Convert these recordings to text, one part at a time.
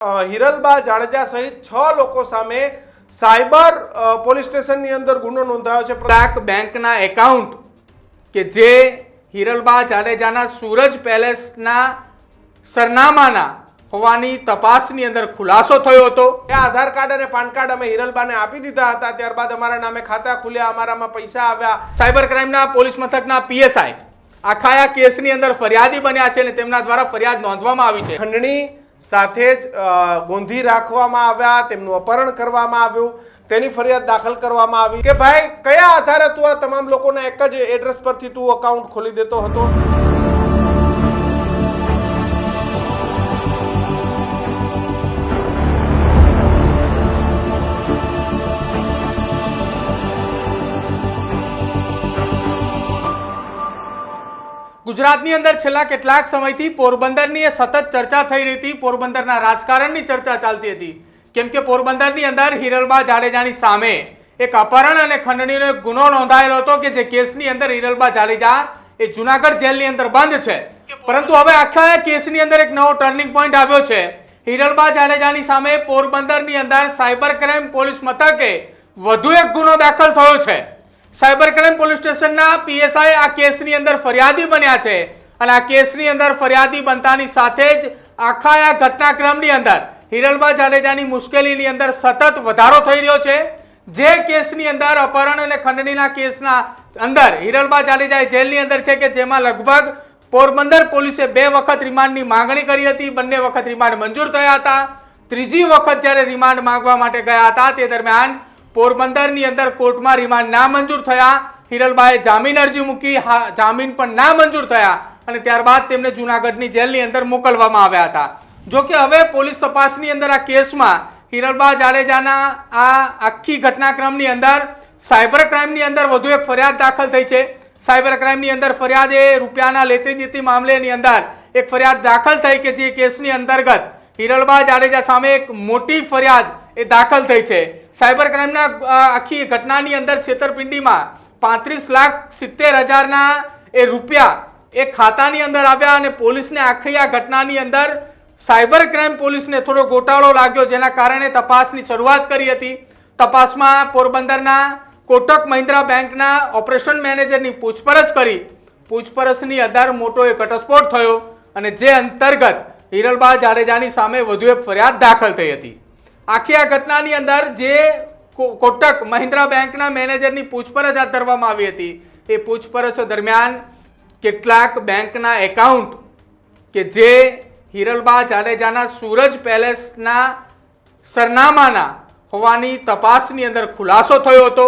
હિરલબા જાડેજા સહિત છ લોકો સામે સાયબર પોલીસ સ્ટેશનની અંદર ગુનો નોંધાયો છે. પ્રાક બેંકના એકાઉન્ટ કે જે હિરલબા જાડેજાના સૂરજ પેલેસના સરનામાના હોવાની તપાસની અંદર ખુલાસો થયો હતો. એ આધાર કાર્ડ અને પાન કાર્ડ અમે હિરલબાને આપી દીધા હતા. ત્યારબાદ અમારા નામે ખાતા ખુલ્યા અમારામાં પૈસા આવ્યા. સાયબર ક્રાઇમના પોલીસ મથકના પીએસઆઈ આખા આ કેસની અંદર ફરિયાદી બન્યા છે અને તેમના દ્વારા ફરિયાદ નોંધવામાં આવી છે. ખંડણી સાથે જ ગોંધી રાખવામાં આવ્યા, તેમનું અપહરણ કરવામાં આવ્યું, તેની ફરિયાદ દાખલ કરવામાં આવી કે ભાઈ, કયા આધારે તું આ તમામ લોકોના એક જ એડ્રેસ પરથી તું અકાઉન્ટ ખોલી દેતો હતો? ગુજરાતની અંદર છેલ્લા કેટલાક સમયથી પોરબંદરની એ સતત ચર્ચા થઈ રહી હતી. પોરબંદરના રાજકારણની ચર્ચા ચાલતી હતી. કેમ કે પોરબંદરની અંદર હિરલબા જાડેજાની સામે એક અપહરણ અને ખંડણીનો એક ગુનો નોંધાયેલો હતો કે જે કેસની અંદર હિરલબા જાડેજા એ જુનાગઢ જેલની અંદર બંધ છે. પરંતુ હવે આખા કેસની અંદર એક નવો ટર્નિંગ પોઈન્ટ આવ્યો છે. હિરલબા જાડેજાની સામે પોરબંદરની અંદર સાયબર ક્રાઇમ પોલીસ મથકે વધુ એક ગુનો દાખલ થયો છે. સાયબર ક્રાઇમ પોલીસ સ્ટેશનના પીએસઆઈ આ કેસની અંદર ફરિયાદી બન્યા છે અને આ કેસની અંદર ફરિયાદી બનતાની સાથે જ આખા આ ઘટનાક્રમની અંદર હિરલબા જાડેજાની મુશ્કેલીની અંદર સતત વધારો થઈ રહ્યો છે. જે કેસની અંદર અપહરણ અને ખંડણીના કેસના અંદર હિરલબા જાડેજા જેલની અંદર છે કે જેમાં લગભગ પોરબંદર પોલીસે બે વખત રિમાન્ડની માંગણી કરી હતી. બંને વખત રિમાન્ડ મંજૂર થયા હતા. ત્રીજી વખત જ્યારે રિમાન્ડ માંગવા માટે ગયા હતા, તે દરમિયાન પોરબંદરની અંદર કોર્ટમાં રિમાન્ડ ના મંજૂર થયા. હિરલબાએ જામીન અરજી મૂકી જામીન પણ ના મંજૂર થયા અને ત્યારબાદ તેમને જૂનાગઢની જેલની અંદર મોકલવામાં આવ્યા હતા. જોકે હવે પોલીસ તપાસની અંદર આ કેસમાં હિરલબા જાડેજાના આ આખી ઘટનાક્રમની અંદર, સાયબર ક્રાઇમની અંદર વધુ એક ફરિયાદ દાખલ થઈ છે. સાયબર ક્રાઇમની અંદર ફરિયાદ એ રૂપિયાના લેતી દેતી મામલેની અંદર એક ફરિયાદ દાખલ થઈ કે જે કેસની અંતર્ગત હિરલબા જાડેજા સામે એક મોટી ફરિયાદ એ દાખલ થઈ છે. સાયબર ક્રાઇમના આખી ઘટનાની અંદર છેતરપિંડીમાં પાંત્રીસ લાખ સિત્તેર હજારના એ રૂપિયા એ ખાતાની અંદર આવ્યા અને પોલીસને આખી આ ઘટનાની અંદર સાયબર ક્રાઇમ પોલીસને થોડો ગોટાળો લાગ્યો જેના કારણે તપાસની શરૂઆત કરી હતી. તપાસમાં પોરબંદરના કોટક મહિન્દ્રા બેંકના ઓપરેશન મેનેજરની પૂછપરછ કરી. પૂછપરછની અંદર મોટો એક ઘટસ્ફોટ થયો અને જે અંતર્ગત હિરલબા જાડેજાની સામે વધુ એક ફરિયાદ દાખલ થઈ હતી. આખી આ ઘટનાની અંદર જે કોટક મહિન્દ્રા બેંકના મેનેજરની પૂછપરછ હાથ ધરવામાં આવી હતી. એ પૂછપરછ દરમિયાન કેટલાક બેંકના એકાઉન્ટ કે જે હિરલબા જાડેજાના સૂરજ પેલેસના સરનામાના હોવાની તપાસની અંદર ખુલાસો થયો હતો.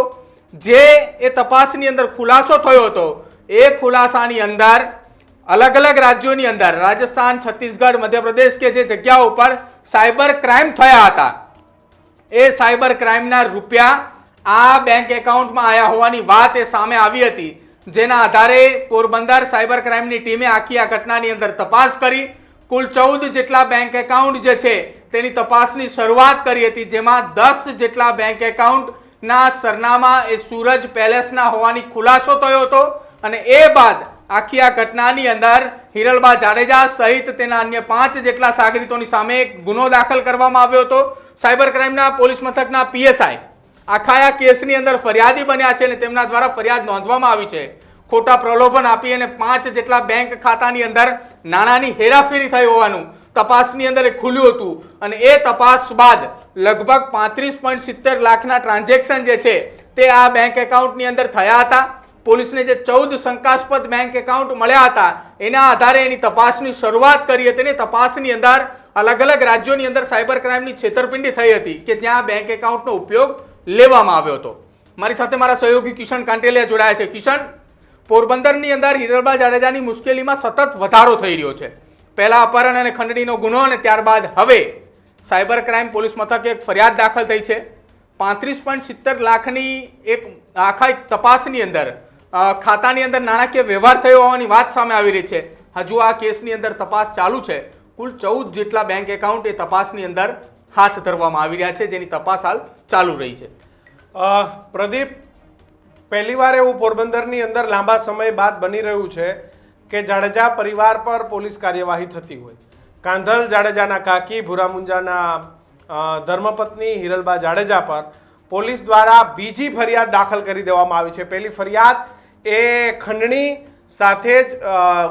જે એ તપાસની અંદર ખુલાસો થયો હતો, એ ખુલાસાની અંદર અલગ અલગ રાજ્યોની અંદર, રાજસ્થાન, છત્તીસગઢ, મધ્યપ્રદેશ કે જે જગ્યાઓ ઉપર સાયબર ક્રાઇમ થયા હતા. એ સાયબર ક્રાઇમના રૂપિયા આ બેંક એકાઉન્ટમાં આવ્યા હોવાની વાત એ સામે આવી હતી. જેના આધારે પોરબંદર સાયબર ક્રાઇમની ટીમે આખી આ ઘટનાની અંદર તપાસ કરી. કુલ ચૌદ જેટલા બેંક એકાઉન્ટ જે છે, તેની તપાસની શરૂઆત કરી હતી, જેમાં દસ જેટલા બેંક એકાઉન્ટના સરનામા એ સૂરજ પેલેસના હોવાની ખુલાસો થયો હતો અને એ બાદ આખી આ ઘટનાની અંદર હિરલબા જાડેજા સહિત તેના અન્ય પાંચ જેટલા સાગરીતોની સામે ગુનો દાખલ કરવામાં આવ્યો હતો. સાયબર ક્રાઇમના પોલીસ મથકના પીએસઆઈ આખા આ કેસની અંદર ફરિયાદી બન્યા છે અને તેમના દ્વારા ફરિયાદ નોંધવામાં આવી છે. ખોટા પ્રલોભન આપી અને પાંચ જેટલા બેંક ખાતાની અંદર નાણાંની હેરાફેરી થઈ હોવાનું તપાસની અંદર ખુલ્યું હતું. અને એ તપાસ બાદ લગભગ પાંત્રીસ પોઈન્ટ સિત્તેર લાખના ટ્રાન્ઝેક્શન જે છે તે આ બેંક એકાઉન્ટની અંદર થયા હતા. પોલીસને જે ચૌદ શંકાસ્પદ બેંક એકાઉન્ટ મળ્યા હતા, એના આધારે એની તપાસની શરૂઆત કરી હતી અને તપાસની અંદર અલગ અલગ રાજ્યોની અંદર સાયબર ક્રાઇમની છેતરપિંડી થઈ હતી કે જ્યાં બેંક એકાઉન્ટનો ઉપયોગ લેવામાં આવ્યો હતો. મારી સાથે મારા સહયોગી કિશન કાંટેલિયા જોડાયા છે. કિશન, પોરબંદરની અંદર હિરલબા જાડેજાની મુશ્કેલીમાં સતત વધારો થઈ રહ્યો છે. પહેલા અપહરણ અને ખંડણીનો ગુનો અને ત્યારબાદ હવે સાયબર ક્રાઇમ પોલીસ મથકે એક ફરિયાદ દાખલ થઈ છે. પાંત્રીસ પોઈન્ટ સિત્તેર લાખની એક આખા તપાસની અંદર ખાતાની અંદર નાણાકીય વ્યવહાર થયો હોવાની વાત સામે આવી રહી છે. હજુ આ કેસની અંદર તપાસ ચાલુ છે. કુલ ચૌદ જેટલા બેંક એકાઉન્ટ એ તપાસની અંદર હાથ ધરવામાં આવી રહ્યા છે, જેની તપાસ હાલ ચાલુ રહી છે. પ્રદીપ, પહેલીવાર એવું પોરબંદરની અંદર લાંબા સમય બાદ બની રહ્યું છે કે જાડેજા પરિવાર પર પોલીસ કાર્યવાહી થતી હોય. કાંધલ જાડેજાના કાકી, ભૂરામુંજાના ધર્મપત્ની, હિરલબા જાડેજા પર પોલીસ દ્વારા બીજી ફરિયાદ દાખલ કરી દેવામાં આવી છે. પહેલી ફરિયાદ એ ખંડણી સાથે જ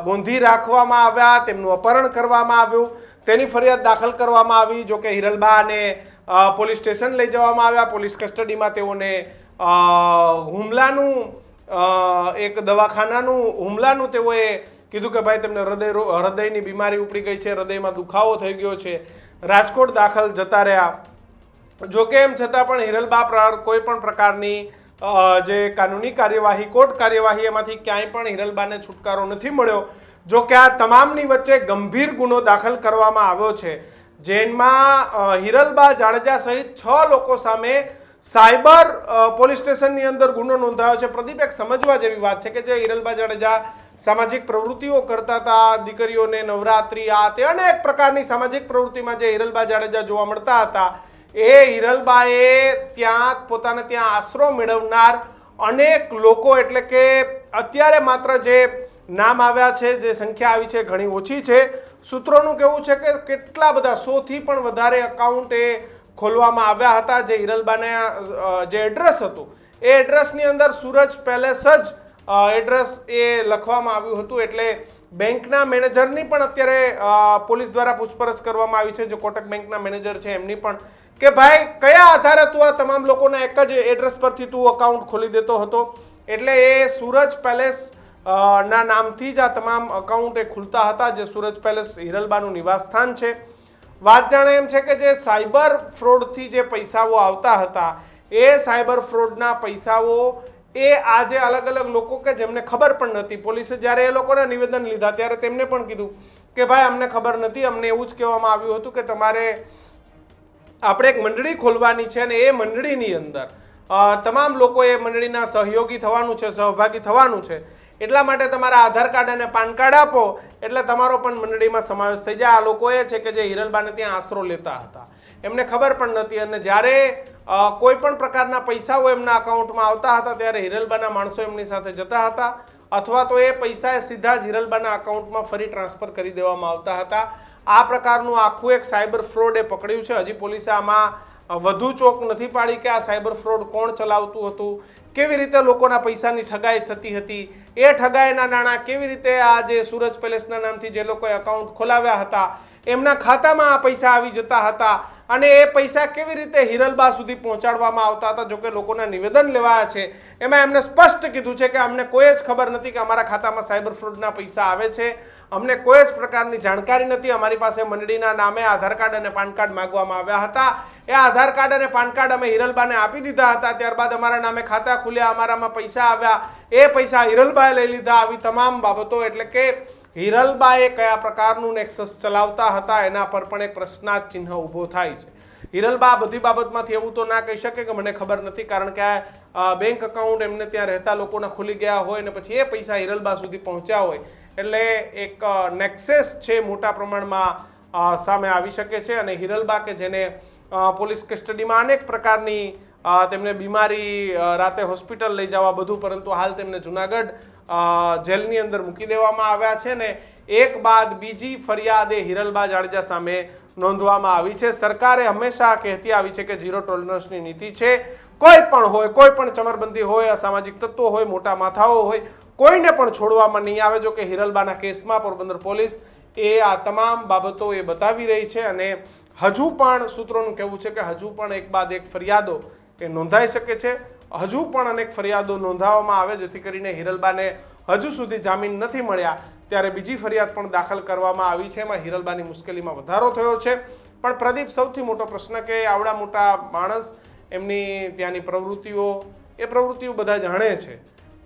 ગોંધી રાખવામાં આવ્યા, તેમનું અપહરણ કરવામાં આવ્યું. તેની ફરિયાદ દાખલ કરવામાં આવી જો કે હિરલબાને પોલીસ સ્ટેશન લઈ જવામાં આવ્યા. પોલીસ કસ્ટડીમાં તેઓને હુમલાનું એક દવાખાનાનું હુમલાનું તેઓએ કીધું કે ભાઈ તેમને હૃદય હૃદયની બીમારી ઉપડી ગઈ છે, હૃદયમાં દુખાવો થઈ ગયો છે. રાજકોટ દાખલ જતા રહ્યા. જોકે એમ છતાં પણ હિરલબા કોઈ પણ પ્રકારની જે કાનૂની કાર્યવાહી, કોર્ટ કાર્યવાહી, એમાંથી ક્યાંય પણ હિરલબાને છુટકારો નથી મળ્યો. જો કે આ તમામની વચ્ચે ગંભીર ગુનો દાખલ કરવામાં આવ્યો છે. જેમાં હિરલબા જાડેજા સહિત છ લોકો સામે સાયબર પોલીસ સ્ટેશનની અંદર ગુનો નોંધાયો છે. પ્રદીપ, એક સમજવા જેવી વાત છે કે જે હિરલબા જાડેજા સામાજિક પ્રવૃત્તિઓ કરતા હતા, દીકરીઓને નવરાત્રિ, આ તે અનેક પ્રકારની સામાજિક પ્રવૃત્તિમાં જે હિરલબા જાડેજા જોવા મળતા હતા. એ હિરલબાએ ત્યાં પોતાને ત્યાં આશરો મેળવનાર અનેક લોકો એટલે કે અત્યારે માત્ર જે નામ આવ્યા છે, જે સંખ્યા આવી છે, ઘણી ઓછી છે. સૂત્રોનું કહેવું છે કે કેટલા બધા, સોથી પણ વધારે અકાઉન્ટ એ ખોલવામાં આવ્યા હતા જે હિરલબાને જે એડ્રેસ હતું. એ એડ્રેસની અંદર સૂરજ પેલેસ જ એડ્રેસ એ લખવામાં આવ્યું હતું. એટલે બેંકના મેનેજરની પણ અત્યારે પોલીસ દ્વારા પૂછપરછ કરવામાં આવી છે. જે કોટક બેંકના મેનેજર છે, એમની પણ કે ભાઈ, કયા આધારે તું આ તમામ લોકોના એક જ એડ્રેસ પરથી તું અકાઉન્ટ ખોલી દેતો હતો? એટલે એ સૂરજ પેલેસ ના નામથી જ આ તમામ અકાઉન્ટ એ ખુલતા હતા, જે સૂરજ પેલેસ હિરલબાનું નિવાસસ્થાન છે. વાત જાણે એમ છે કે જે સાયબર ફ્રોડથી જે પૈસાઓ આવતા હતા, એ સાયબર ફ્રોડના પૈસાઓ એ આજે અલગ અલગ લોકો કે જેમને ખબર પણ નથી પોલીસે જ્યારે એ લોકોને નિવેદન લીધા, ત્યારે તેમને પણ કીધું કે ભાઈ, અમને ખબર નથી અમને એવું જ કહેવામાં આવ્યું હતું કે તમારે આપણે એક મંડળી ખોલવાની છે અને એ મંડળીની અંદર તમામ લોકો એ મંડળીના સહયોગી થવાનું છે, સહભાગી થવાનું છે. એટલા માટે તમારા આધાર કાર્ડ અને પાન કાર્ડ આપો, એટલે તમારો પણ મંડળીમાં સમાવેશ થઈ જાય. આ લોકો એ છે કે જે હિરલબાને ત્યાં આશરો લેતા હતા. એમને ખબર પણ નથી અને જ્યારે કોઈ પણ પ્રકારના પૈસાઓ એમના અકાઉન્ટમાં આવતા હતા, ત્યારે હિરલબાના માણસો એમની સાથે જતા હતા. અથવા તો એ પૈસા એ સીધા જ હિરલબાના અકાઉન્ટમાં ફરી ટ્રાન્સફર કરી દેવામાં આવતા હતા. આ પ્રકારનું આખું એક સાયબર ફ્રોડે પકડ્યું છે. હજી પોલીસે આમાં વધુ ચોક નથી પાડી કે આ સાયબર ફ્રોડ કોણ ચલાવતું હતું, કેવી રીતે લોકોના પૈસાની ઠગાઈ થતી હતી, એ ઠગાઈના નાણાં કેવી રીતે આ જે સુરજ પેલેસના નામથી જે લોકોએ અકાઉન્ટ ખોલાવ્યા હતા એમના ખાતામાં આ પૈસા આવી જતા હતા અને એ પૈસા કેવી રીતે હિરલબા સુધી પહોંચાડવામાં આવતા હતા, જોકે લોકોના નિવેદન લેવાયા છે. એમાં એમને સ્પષ્ટ કીધું છે કે અમને કોઈ જ ખબર નથી કે અમારા ખાતામાં સાયબર ફ્રોડના પૈસા આવે છે. અમને કોઈ જ પ્રકારની જાણકારી નથી. અમારી પાસે મંડળીના નામે આધાર કાર્ડ અને પાન કાર્ડ માંગવામાં આવ્યા હતા. એ આધાર કાર્ડ અને પાન કાર્ડ અમે હિરલબાને આપી દીધા હતા. ત્યારબાદ અમારા નામે ખાતા ખુલ્યા, અમારામાં પૈસા આવ્યા. એ પૈસા હિરલબાએ લઈ લીધા. આવી તમામ બાબતો એટલે કે હિરલબાએ કયા પ્રકારનું નેક્સસ ચલાવતા હતા એના પર પણ એક પ્રશ્નાર્થ ચિહ્ન ઊભો થાય છે. હિરલબા બધી બાબતમાંથી એવું તો ના કહી શકે કે મને ખબર નથી કારણ કે આ બેંક અકાઉન્ટ એમને ત્યાં રહેતા લોકોના ખુલી ગયા હોય ને પછી એ પૈસા હિરલબા સુધી પહોંચ્યા હોય એટલે એક નેક્સેસ છે મોટા પ્રમાણમાં સામે આવી શકે છે અને હિરલબા કે જેને પોલીસ કસ્ટડીમાં અનેક પ્રકારની તેમને બીમારી રાતે હોસ્પિટલ લઈ જવા બધું પરંતુ હાલ તેમને જુનાગઢ જેલની અંદર મૂકી દેવામાં આવ્યા છે ને એક બાદ બીજી ફરિયાદ એ હિરલબા જાડેજા સામે નોંધવામાં આવી છે. સરકારે હંમેશા કહેતી આવી છે કે ઝીરો ટોલરન્સની નીતિ છે. કોઈ પણ હોય, કોઈ પણ ચમરબંધી હોય, અસામાજિક તત્વો હોય, મોટા માથાઓ હોય, કોઈને પણ છોડવામાં નહીં આવે. જો કે હિરલબાના કેસમાં પોરબંદર પોલીસ એ આ તમામ બાબતો એ બતાવી રહી છે અને હજુ પણ સૂત્રોનું કહેવું છે કે હજુ પણ એક બાદ એક ફરિયાદો એ નોંધાઈ શકે છે. હજુ પણ અનેક ફરિયાદો નોંધાવવામાં આવે, જેથી કરીને હિરલબાને હજુ સુધી જામીન નથી મળ્યા. ત્યારે બીજી ફરિયાદ પણ દાખલ કરવામાં આવી છે. એમાં હિરલબાની મુશ્કેલીમાં વધારો થયો છે. પણ પ્રદીપ, સૌથી મોટો પ્રશ્ન કે આવડા મોટા માણસ એમની ત્યાંની પ્રવૃત્તિઓ, એ પ્રવૃત્તિઓ બધા જાણે છે.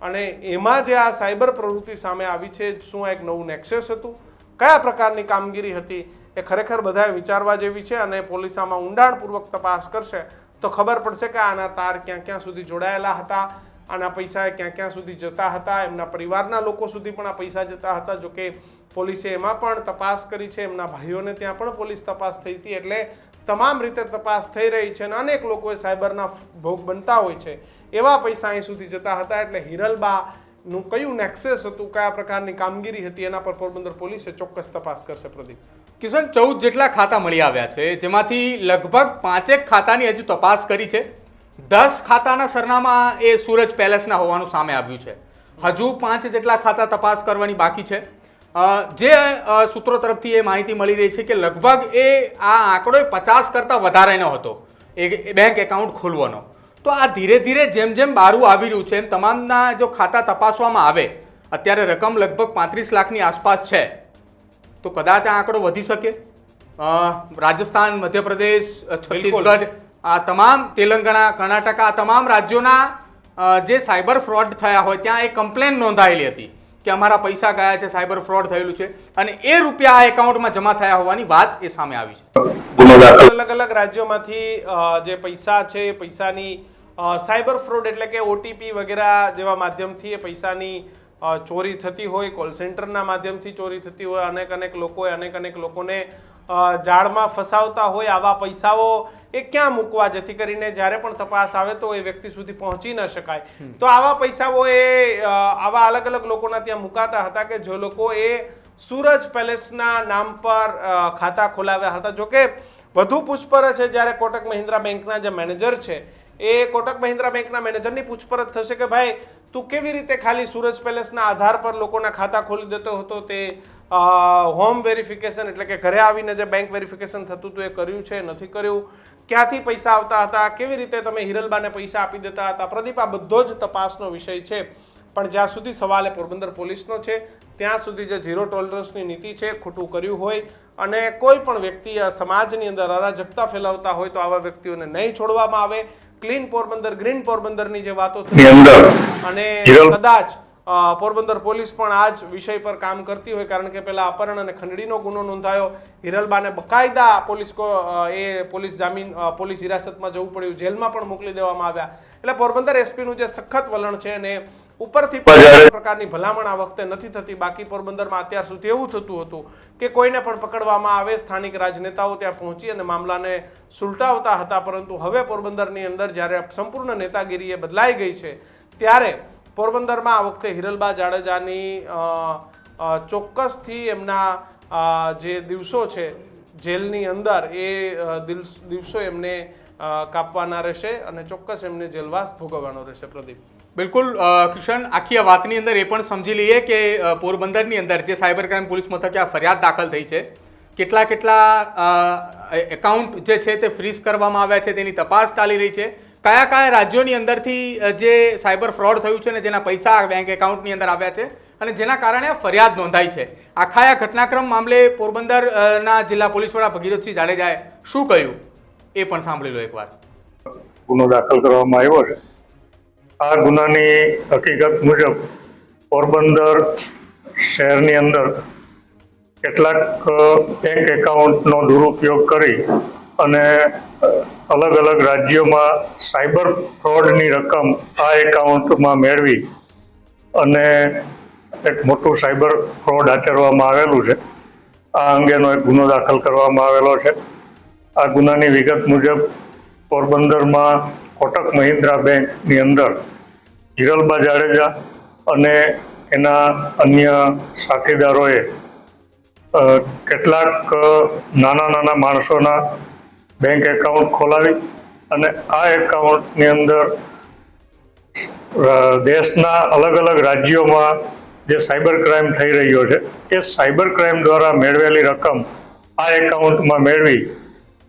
અને એમાં જે આ સાયબર પ્રવૃત્તિ સામે આવી છે, શું આ એક નવું નેક્સેસ હતું? કયા પ્રકારની કામગીરી હતી? એ ખરેખર બધાએ વિચારવા જેવી છે અને પોલીસ આમાં ઊંડાણપૂર્વક તપાસ કરશે. તો ખબર પડશે કે આના તાર ક્યાં ક્યાં સુધી જોડાયેલા હતા, આના પૈસા ક્યાં ક્યાં સુધી જતા હતા, એમના પરિવારના લોકો સુધી પણ આ પૈસા જતા હતા, જોકે પોલીસે એમાં પણ તપાસ કરી છે, એમના ભાઈઓને ત્યાં પણ પોલીસ તપાસ થઈ હતી, એટલે તમામ રીતે તપાસ થઈ રહી છે અને અનેક લોકોએ સાયબરના ભોગ બનતા હોય છે, એવા પૈસા અહીં સુધી જતા હતા, એટલે હિરલબા નું કયું નેક્સેસ હતું, કયા પ્રકારની કામગીરી હતી, એના પર પોરબંદર પોલીસે ચોક્કસ તપાસ કરશે પ્રદીપ. કિશન, ચૌદ જેટલા ખાતા મળી આવ્યા છે, જેમાંથી લગભગ પાંચેક ખાતાની હજુ તપાસ કરી છે. દસ ખાતાના સરનામા એ સુરજ પેલેસના હોવાનું સામે આવ્યું છે. હજુ પાંચ જેટલા ખાતા તપાસ કરવાની બાકી છે. જે સૂત્રો તરફથી એ માહિતી મળી રહી છે કે લગભગ એ, આ આંકડો પચાસ કરતાં વધારેનો હતો, એ બેંક એકાઉન્ટ ખોલવાનો. તો આ ધીરે ધીરે જેમ જેમ બારું આવી રહ્યું છે, એમ તમામના જો ખાતા તપાસવામાં આવે, અત્યારે રકમ લગભગ પાંત્રીસ લાખની આસપાસ છે. તો કદાચ આ આંકડો વધી શકે. અ, રાજસ્થાન મધ્યપ્રદેશ છત્તીસગઢ આ તમામ તેલંગાણા કર્ણાટક આ તમામ રાજ્યોના જે સાયબર ફ્રોડ થયા હોય ત્યાં એક કમ્પ્લેન નોંધાયેલી હતી કે અમારા પૈસા ગયા છે સાયબર ફ્રોડ થયેલું છે અને એ રૂપિયા આ એકાઉન્ટમાં જમા થયા હોવાની વાત એ સામે આવી છે. અલગ અલગ રાજ્યોમાંથી જે પૈસા છે પૈસાની સાયબર ફ્રોડ એટલે કે ઓટીપી વગેરે જેવા માધ્યમથી એ પૈસાની ચોરી થતી હોય કોલ સેન્ટરના માધ્યમથી ચોરી થતી હોય અનેક અનેક લોકોએ અનેક અનેક લોકોને જાળમાં ફસાવતા હોય આવા પૈસાઓ એ ક્યાં મૂકવા? જેથી કરીને જ્યારે પણ તપાસ આવે તો એ વ્યક્તિ સુધી પહોંચી ન શકાય. તો આવા પૈસાઓ એ આવા અલગ અલગ લોકોના ત્યાં મુકાતા હતા કે જે લોકો એ સુરજ પેલેસના નામ પર ખાતા ખોલાવ્યા હતા. જોકે વધુ પૂછપરછ છે જ્યારે કોટક મહિન્દ્રા બેંકના જે મેનેજર છે એ કોટક મહિન્દ્રા બેંકના મેનેજરની પૂછપરછ થશે કે ભાઈ, તું કેવી રીતે ખાલી સુરજ પેલેસના આધાર પર લોકોના ખાતા ખોલી દેતો હતો તે હોમ વેરિફિકેશન એટલે કે ઘરે આવીને જે બેંક વેરિફિકેશન થતું હતું એ કર્યું છે, નથી કર્યું? ક્યાંથી પૈસા આવતા હતા? કેવી રીતે તમે હિરલબાને પૈસા આપી દેતા હતા? પ્રદીપ, આ બધો જ તપાસનો વિષય છે. પણ જ્યાં સુધી સવાલ એ પોરબંદર પોલીસનો છે, ત્યાં સુધી જે ઝીરો ટોલરન્સની નીતિ છે, ખોટું કર્યું હોય અને કોઈ પણ વ્યક્તિ સમાજની અંદર અરાજકતા ફેલાવતા હોય તો આવા વ્યક્તિઓને નહીં છોડવામાં આવે. ક્લીન પોરબંદર ગ્રીન પોરબંદરની જે વાતો થઈ અને કદાચ પોરબંદર પોલીસ પણ આ જ વિષય પર કામ કરતી હોય કારણ કે પેલા અપહરણ અને ખંડણીનો ગુનો નોંધાયો. હિરલબાને બકાયદા પોલીસ એ પોલીસ જામીન પોલીસ હિરાસતમાં જવું પડ્યું જેલમાં પણ મોકલી દેવામાં આવ્યા. એટલે પોરબંદર એસપીનું જે સખત વલણ છે અને ઉપરથી પણ પ્રકારની ભલામણ આ વખતે નથી થતી. બાકી પોરબંદરમાં અત્યાર સુધી એવું થતું હતું કે કોઈને પણ પકડવામાં આવે સ્થાનિક રાજનેતાઓ ત્યાં પહોંચી અને મામલાને સુલટાવતા હતા. પરંતુ હવે પોરબંદરની અંદર જ્યારે સંપૂર્ણ નેતાગીરી એ બદલાઈ ગઈ છે ત્યારે પોરબંદરમાં આ વખતે હિરલબા જાડેજાની ચોક્કસથી એમના જે દિવસો છે જેલની અંદર એ દિવસો એમને કાપવાના રહેશે અને ચોક્કસ એમને જેલવાસ ભોગવવાનો રહેશે. પ્રદીપ. બિલકુલ કિશન, આખી આ વાતની અંદર એ પણ સમજી લઈએ કે પોરબંદરની અંદર જે સાયબર ક્રાઇમ પોલીસ મથકે આ ફરિયાદ દાખલ થઈ છે, કેટલા કેટલા એકાઉન્ટ જે છે તે ફ્રીઝ કરવામાં આવ્યા છે, તેની તપાસ ચાલી રહી છે. કયા કયા રાજ્યોની અંદરથી જે સાયબર ફ્રોડ થયું છે ને જેના પૈસા બેંક એકાઉન્ટની અંદર આવ્યા છે અને જેના કારણે આ ફરિયાદ નોંધાઈ છે. આખા આ ઘટનાક્રમ મામલે પોરબંદરના જિલ્લા પોલીસ વડા ભગીરથસિંહ જાડેજાએ શું કહ્યું? એ પણ સાંભળી લો એકવાર. ગુનો દાખલ કરવામાં આવ્યો છે. આ ગુનાની હકીકત મુજબ પોરબંદર શહેરની અંદર કેટલાક બેંક એકાઉન્ટનો દુરુપયોગ કરી અને અલગ અલગ રાજ્યોમાં સાયબર ફ્રોડની રકમ આ એકાઉન્ટમાં મેળવી અને એક મોટું સાયબર ફ્રોડ આચરવામાં આવેલું છે. આ અંગેનો એક ગુનો દાખલ કરવામાં આવેલો છે. આ ગુનાની વિગત મુજબ પોરબંદરમાં કોટક મહિન્દ્રા બેંકની અંદર હિરલબા જાડેજા અને એના અન્ય સાથીદારોએ કેટલાક નાના નાના માણસોના બેંક એકાઉન્ટ ખોલાવી અને આ એકાઉન્ટની અંદર દેશના અલગ અલગ રાજ્યોમાં જે સાયબર ક્રાઇમ થઈ રહ્યો છે, એ સાયબર ક્રાઇમ દ્વારા મેળવેલી રકમ આ એકાઉન્ટમાં મેળવી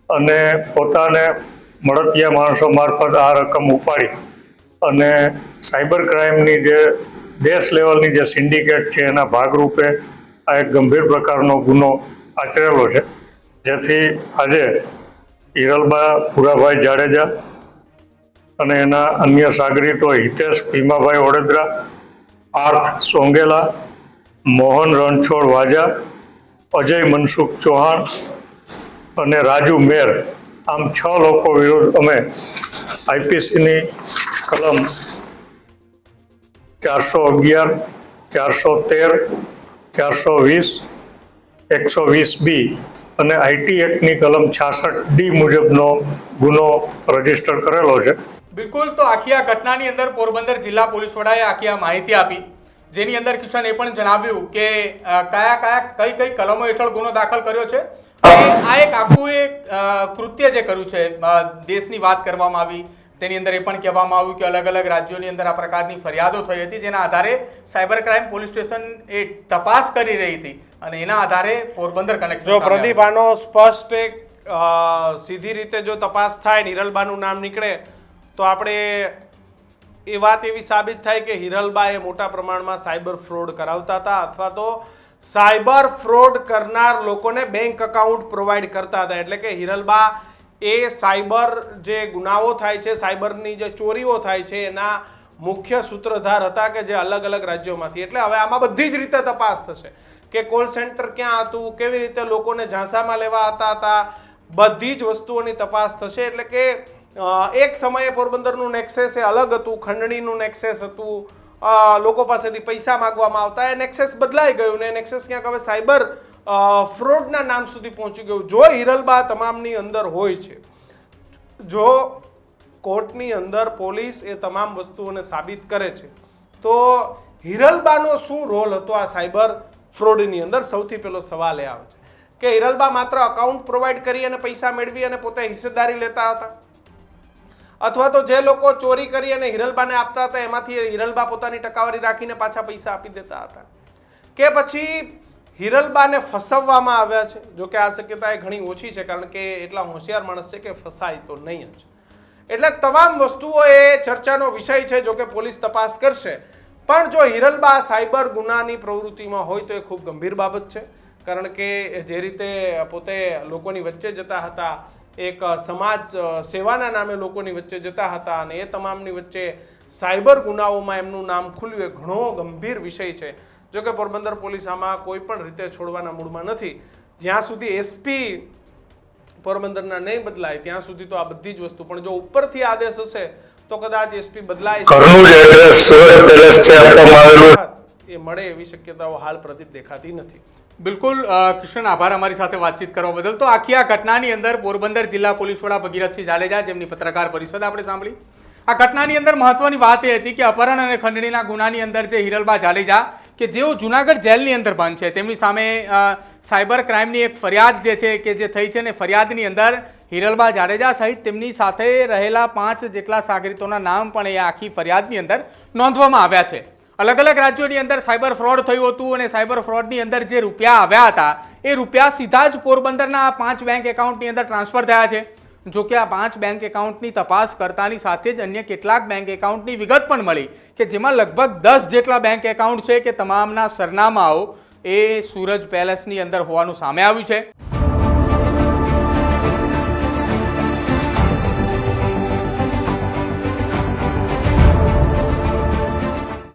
અને પોતાને મળતિયા માણસો મારફત આ રકમ ઉપાડી. અને સાયબર ક્રાઇમની જે દેશ લેવલની જે સિન્ડિકેટ છે એના ભાગરૂપે આ એક ગંભીર પ્રકારનો ગુનો આચરેલો છે. જેથી આજે હિરલબા ભુરાભાઈ જાડેજા અને એના અન્ય સાગરીતો હિતેશ, ભીમાભાઈ વડોદરા પાર્થ સોંગેલા, મોહન રણછોડ વાજા, અજય મનસુખ ચૌહાણ અને રાજુ મેર આમ છ લોકો વિરુદ્ધ અમે આઈપીસીની કલમ ચારસો અગિયાર, ચારસો તેર, ચારસો વીસ, એકસો વીસ બી અને આઈટી એક્ટની કલમ છાસઠ ડી મુજબનો ગુનો રજિસ્ટર કરેલો છે. બિલકુલ, તો આખી આ ઘટનાની અંદર પોરબંદર જિલ્લા પોલીસ વડાએ આખી આ માહિતી આપી. જેની અંદર કિશન એ પણ જણાવ્યું કે કયા કયા કઈ કઈ કલમો હેઠળ ગુનો દાખલ કર્યો છે. આ એક આખું એક કૃત્ય જે કર્યું છે દેશની વાત કરવામાં આવી. તેની અંદર એ પણ કહેવામાં આવ્યું કે અલગ અલગ રાજ્યોની અંદર આ પ્રકારની ફરિયાદો થઈ હતી જેના આધારે સાયબર ક્રાઇમ પોલીસ સ્ટેશન એ તપાસ કરી રહી હતી અને એના આધારે પોરબંદર કનેક્શન જો પ્રદીપ આનો સ્પષ્ટ એક સીધી રીતે જો તપાસ થાય નિરલબાનું નામ નીકળે તો આપણે એ વાત એવી સાબિત થાય કે હિરલબા એ મોટા પ્રમાણમાં સાયબર ફ્રોડ કરાવતા હતા અથવા તો સાયબર ફ્રોડ કરનાર લોકોને બેંક અકાઉન્ટ પ્રોવાઈડ કરતા હતા. એટલે કે હિરલબા, એ સાયબર જે ગુનાઓ થાય છે, સાયબરની જે ચોરીઓ થાય છે, એના મુખ્ય સૂત્રધાર હતા કે જે અલગ અલગ રાજ્યોમાંથી. એટલે હવે આમાં બધી જ રીતે તપાસ થશે કે કોલ સેન્ટર ક્યાં હતું, કેવી રીતે લોકોને ઝાંસામાં લેવા હતા હતા, બધી જ વસ્તુઓની તપાસ થશે. એટલે કે એક સમયે પોરબંદરનું નેક્સેસ એ અલગ હતું, ખંડણીનું નેક્સેસ હતું લોકો પાસેથી પૈસા માગવામાં આવતા એ નેક્સેસ બદલાઈ ગયું ને નેક્સેસ ક્યાંક હવે સાયબર ફ્રોડના નામ સુધી પહોંચી ગયું. જો હિરલબા તમામની અંદર હોય છે, જો કોર્ટની અંદર પોલીસ એ તમામ વસ્તુઓને સાબિત કરે છે, તો હિરલબાનો શું રોલ હતો આ સાયબર ફ્રોડની અંદર? સૌથી પહેલો સવાલ એ આવે છે કે હિરલબા માત્ર અકાઉન્ટ પ્રોવાઈડ કરી અને પૈસા મેળવી અને પોતે હિસ્સેદારી લેતા હતા? અથવા તો જે લોકો ચોરી કરી અને હિરલબાને આપતા હતા, એમાંથી હિરલબા પોતાની ટકાવારી રાખીને પાછા પૈસા આપી દેતા હતા. કે પછી હિરલબાને ફસવવામાં આવ્યા છે? જો કે આ શક્યતા એ ઘણી ઓછી છે, કારણ કે એટલા હોશિયાર માણસ છે કે ફસાય તો નહીં જ. એટલે તમામ વસ્તુઓ એ ચર્ચાનો વિષય છે જો કે પોલીસ તપાસ કરશે. પણ જો હિરલબા સાયબર ગુનાની પ્રવૃત્તિમાં હોય તો એ ખૂબ ગંભીર બાબત છે, કારણ કે જે રીતે પોતે લોકોની વચ્ચે જતા હતા એક સમાજ સેવાના નામે લોકોની વચ્ચે જતા હતા અને એ તમામની વચ્ચે સાયબર ગુનાઓમાં એમનું નામ ખુલ્યું એ ઘણો ગંભીર વિષય છે. જો કે પોરબંદર પોલીસ આમાં કોઈ પણ રીતે છોડવાના મૂડમાં નથી. જ્યાં સુધી એસપી પોરબંદરના નહીં બદલાય ત્યાં સુધી તો આ બધી જ વસ્તુ. પણ જો ઉપરથી આદેશ હશે તો કદાચ એસપી બદલાય એ મળે એવી શક્યતાઓ હાલ પ્રદીપ દેખાતી નથી. બિલકુલ કૃષ્ણ, આભાર અમારી સાથે વાતચીત કરવા બદલ. તો આખી આ ઘટનાની અંદર પોરબંદર જિલ્લા પોલીસ વડા ભગીરથસિંહ જાડેજા, જેમની પત્રકાર પરિષદ આપણે સાંભળી. આ ઘટનાની અંદર મહત્વની વાત એ હતી કે અપહરણ અને ખંડણીના ગુનાની અંદર જે હિરલબા જાડેજા, કે જેઓ જુનાગઢ જેલની અંદર બંધ છે, તેમની સામે સાયબર ક્રાઇમની એક ફરિયાદ જે છે, કે જે થઈ છે ને ફરિયાદની અંદર હિરલબા જાડેજા સહિત તેમની સાથે રહેલા પાંચ જેટલા સાગરીતોના નામ પણ એ આખી ફરિયાદની અંદર નોંધવામાં આવ્યા છે. અલગ અલગ રાજ્યોની અંદર સાયબર ફ્રોડ થયું હતું અને સાયબર ફ્રોડની અંદર જે રૂપિયા આવ્યા હતા, એ રૂપિયા સીધા જ પોરબંદરના આ પાંચ બેંક એકાઉન્ટની અંદર ટ્રાન્સફર થયા છે. જો કે આ પાંચ બેંક એકાઉન્ટની તપાસ કરતાની સાથે જ અન્ય કેટલાક બેંક એકાઉન્ટની વિગત પણ મળી કે જેમાં લગભગ દસ જેટલા બેંક એકાઉન્ટ છે કે તમામના સરનામાઓ એ સૂરજ પેલેસની અંદર હોવાનું સામે આવ્યું છે.